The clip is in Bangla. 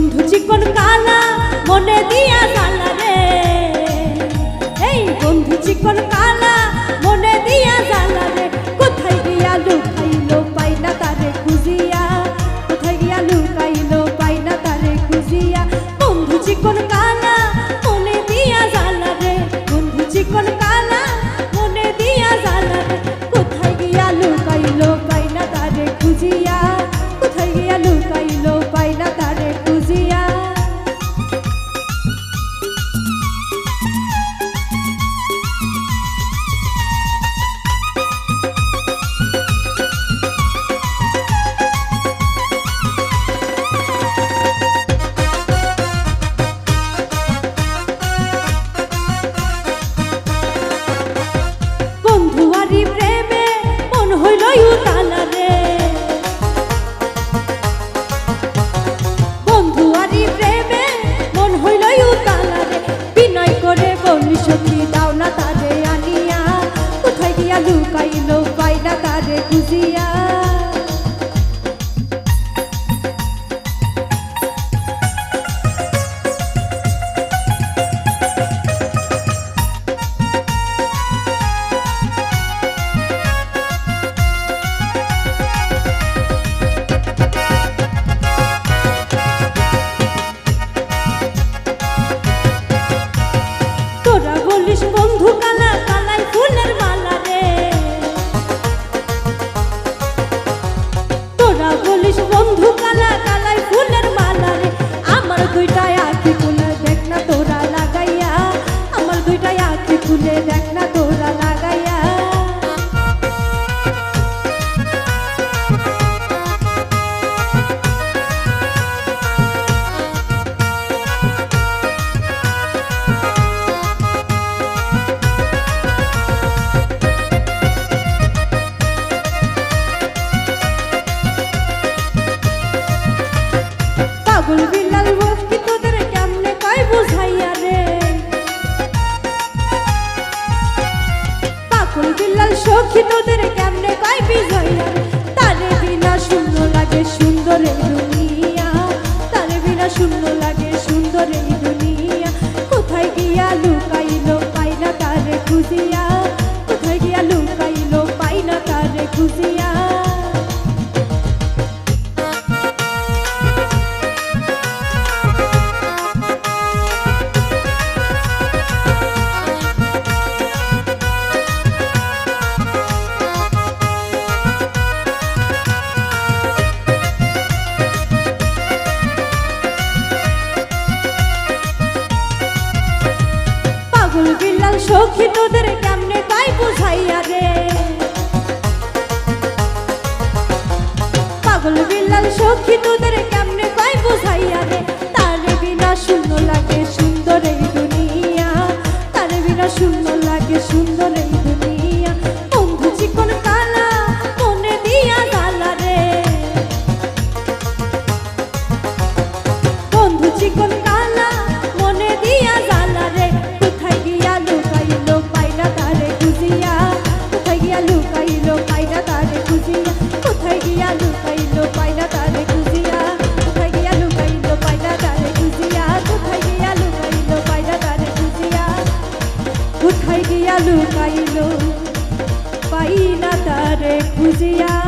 বন্ধু চিকন কালা মনে দিয়া কালা রে। এই বন্ধু চিকন কালা Dayu volví al সখী তোদের কেমনে তাই বুঝাইয়া রে পাগল বিল্লাল সখী তোদের কেমনে তাই বুঝাইয়া রে তার বিনা শূন্য লাগে লুকাইল পাই না তারে খুঁজিয়া।